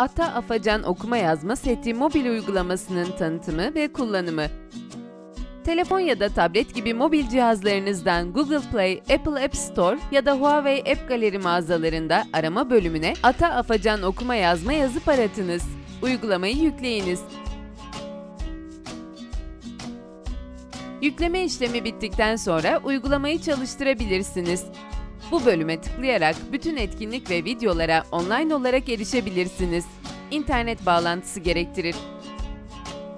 Ata Afacan okuma yazma seti mobil uygulamasının tanıtımı ve kullanımı. Telefon ya da tablet gibi mobil cihazlarınızdan Google Play, Apple App Store ya da Huawei App Gallery mağazalarında arama bölümüne Ata Afacan okuma yazma yazıp aratınız. Uygulamayı yükleyiniz. Yükleme işlemi bittikten sonra uygulamayı çalıştırabilirsiniz. Bu bölüme tıklayarak bütün etkinlik ve videolara online olarak erişebilirsiniz. İnternet bağlantısı gerektirir.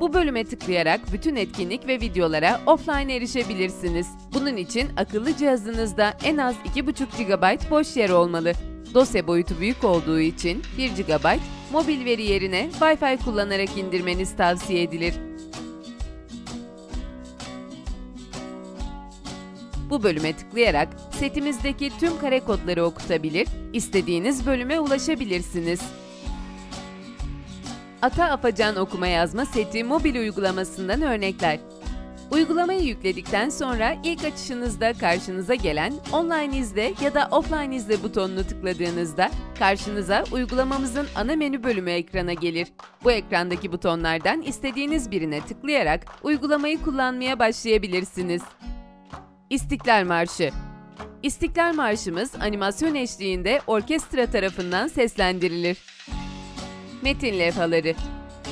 Bu bölüme tıklayarak bütün etkinlik ve videolara offline erişebilirsiniz. Bunun için akıllı cihazınızda en az 2,5 GB boş yer olmalı. Dosya boyutu büyük olduğu için 1 GB, mobil veri yerine Wi-Fi kullanarak indirmeniz tavsiye edilir. Bu bölüme tıklayarak setimizdeki tüm kare kodları okutabilir, istediğiniz bölüme ulaşabilirsiniz. Ata Afacan okuma yazma seti mobil uygulamasından örnekler. Uygulamayı yükledikten sonra ilk açışınızda karşınıza gelen Online izle ya da Offline izle butonunu tıkladığınızda karşınıza uygulamamızın ana menü bölümü ekrana gelir. Bu ekrandaki butonlardan istediğiniz birine tıklayarak uygulamayı kullanmaya başlayabilirsiniz. İstiklal Marşı İstiklal Marşımız animasyon eşliğinde orkestra tarafından seslendirilir. Metin levhaları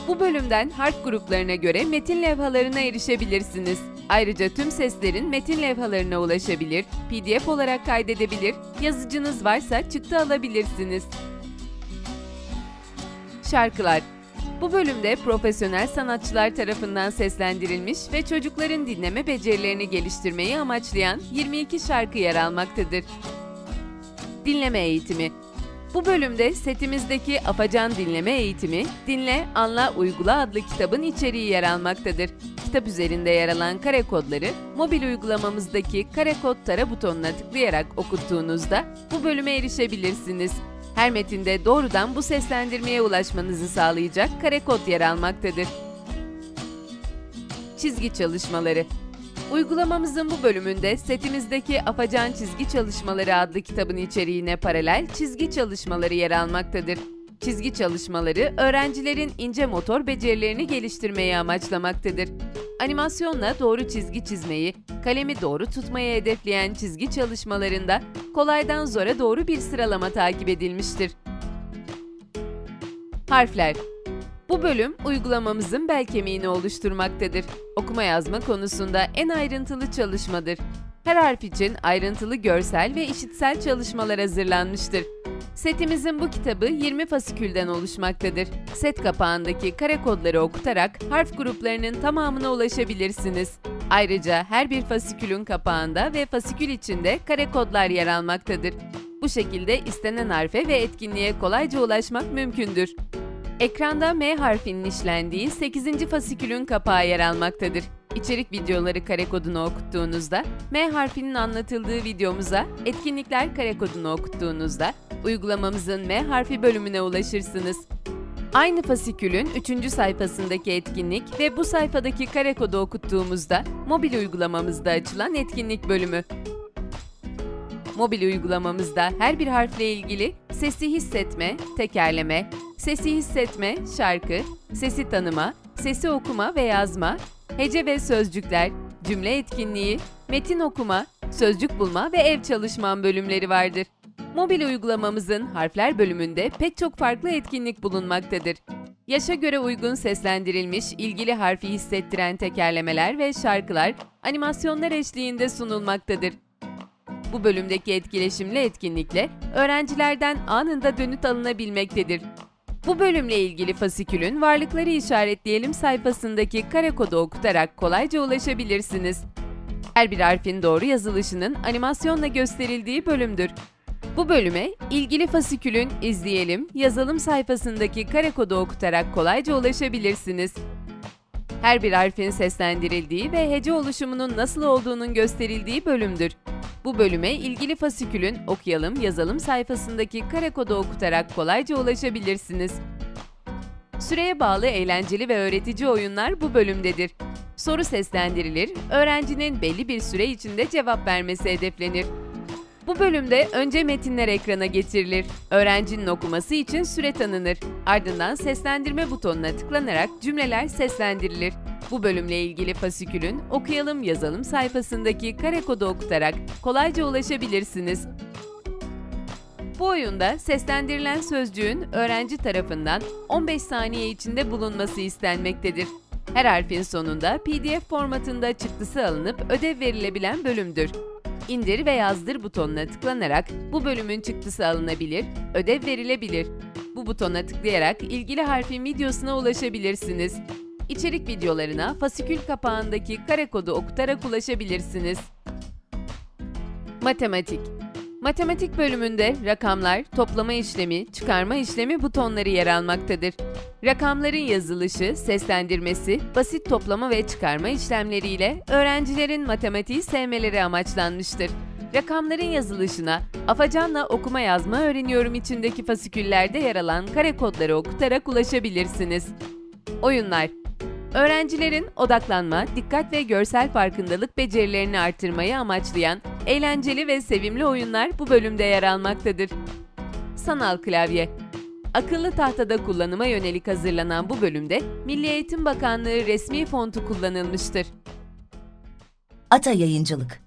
Bu bölümden harf gruplarına göre metin levhalarına erişebilirsiniz. Ayrıca tüm seslerin metin levhalarına ulaşabilir, PDF olarak kaydedebilir, yazıcınız varsa çıktı alabilirsiniz. Şarkılar bu bölümde profesyonel sanatçılar tarafından seslendirilmiş ve çocukların dinleme becerilerini geliştirmeyi amaçlayan 22 şarkı yer almaktadır. Dinleme eğitimi bu bölümde setimizdeki Afacan Dinleme Eğitimi, Dinle, Anla, Uygula adlı kitabın içeriği yer almaktadır. Kitap üzerinde yer alan kare kodları, mobil uygulamamızdaki kare kod tara butonuna tıklayarak okuttuğunuzda bu bölüme erişebilirsiniz. Her metinde doğrudan bu seslendirmeye ulaşmanızı sağlayacak kare kod yer almaktadır. Çizgi çalışmaları Uygulamamızın bu bölümünde setimizdeki Afacan Çizgi Çalışmaları adlı kitabın içeriğine paralel çizgi çalışmaları yer almaktadır. Çizgi çalışmaları öğrencilerin ince motor becerilerini geliştirmeyi amaçlamaktadır. Animasyonla doğru çizgi çizmeyi, kalemi doğru tutmayı hedefleyen çizgi çalışmalarında kolaydan zora doğru bir sıralama takip edilmiştir. Harfler bu bölüm uygulamamızın bel kemiğini oluşturmaktadır. Okuma yazma konusunda en ayrıntılı çalışmadır. Her harf için ayrıntılı görsel ve işitsel çalışmalar hazırlanmıştır. Setimizin bu kitabı 20 fasikülden oluşmaktadır. Set kapağındaki kare kodları okutarak harf gruplarının tamamına ulaşabilirsiniz. Ayrıca her bir fasikülün kapağında ve fasikül içinde kare kodlar yer almaktadır. Bu şekilde istenen harfe ve etkinliğe kolayca ulaşmak mümkündür. Ekranda M harfinin işlendiği 8. fasikülün kapağı yer almaktadır. İçerik videoları kare kodunu okuttuğunuzda, M harfinin anlatıldığı videomuza, etkinlikler kare kodunu okuttuğunuzda, uygulamamızın M harfi bölümüne ulaşırsınız. Aynı fasikülün 3. sayfasındaki etkinlik ve bu sayfadaki kare kodu okuttuğumuzda, mobil uygulamamızda açılan etkinlik bölümü. Mobil uygulamamızda her bir harfle ilgili sesi hissetme, tekerleme, sesi hissetme, şarkı, sesi tanıma, sesi okuma ve yazma, hece ve sözcükler, cümle etkinliği, metin okuma, sözcük bulma ve ev çalışman bölümleri vardır. Mobil uygulamamızın harfler bölümünde pek çok farklı etkinlik bulunmaktadır. Yaşa göre uygun seslendirilmiş, ilgili harfi hissettiren tekerlemeler ve şarkılar animasyonlar eşliğinde sunulmaktadır. Bu bölümdeki etkileşimli etkinlikle öğrencilerden anında dönüt alınabilmektedir. Bu bölümle ilgili fasikülün varlıkları işaretleyelim sayfasındaki kare kodu okutarak kolayca ulaşabilirsiniz. Her bir harfin doğru yazılışının animasyonla gösterildiği bölümdür. Bu bölüme ilgili fasikülün izleyelim, yazalım sayfasındaki kare kodu okutarak kolayca ulaşabilirsiniz. Her bir harfin seslendirildiği ve hece oluşumunun nasıl olduğunun gösterildiği bölümdür. Bu bölüme ilgili fasikülün okuyalım yazalım sayfasındaki kare kodu okutarak kolayca ulaşabilirsiniz. Süreye bağlı eğlenceli ve öğretici oyunlar bu bölümdedir. Soru seslendirilir, öğrencinin belli bir süre içinde cevap vermesi hedeflenir. Bu bölümde önce metinler ekrana getirilir. Öğrencinin okuması için süre tanınır. Ardından seslendirme butonuna tıklanarak cümleler seslendirilir. Bu bölümle ilgili fasikülün okuyalım yazalım sayfasındaki kare kodu okutarak kolayca ulaşabilirsiniz. Bu oyunda seslendirilen sözcüğün öğrenci tarafından 15 saniye içinde bulunması istenmektedir. Her harfin sonunda PDF formatında çıktısı alınıp ödev verilebilen bölümdür. İndir ve yazdır butonuna tıklanarak bu bölümün çıktısı alınabilir, ödev verilebilir. Bu butona tıklayarak ilgili harfin videosuna ulaşabilirsiniz. İçerik videolarına fasikül kapağındaki kare kodu okutarak ulaşabilirsiniz. Matematik Matematik bölümünde rakamlar, toplama işlemi, çıkarma işlemi butonları yer almaktadır. Rakamların yazılışı, seslendirmesi, basit toplama ve çıkarma işlemleriyle öğrencilerin matematiği sevmeleri amaçlanmıştır. Rakamların yazılışına Afacan'la okuma yazma öğreniyorum içindeki fasiküllerde yer alan kare kodları okutarak ulaşabilirsiniz. Oyunlar Öğrencilerin odaklanma, dikkat ve görsel farkındalık becerilerini artırmayı amaçlayan eğlenceli ve sevimli oyunlar bu bölümde yer almaktadır. Sanal klavye Akıllı tahtada kullanıma yönelik hazırlanan bu bölümde Milli Eğitim Bakanlığı resmi fontu kullanılmıştır. Ata Yayıncılık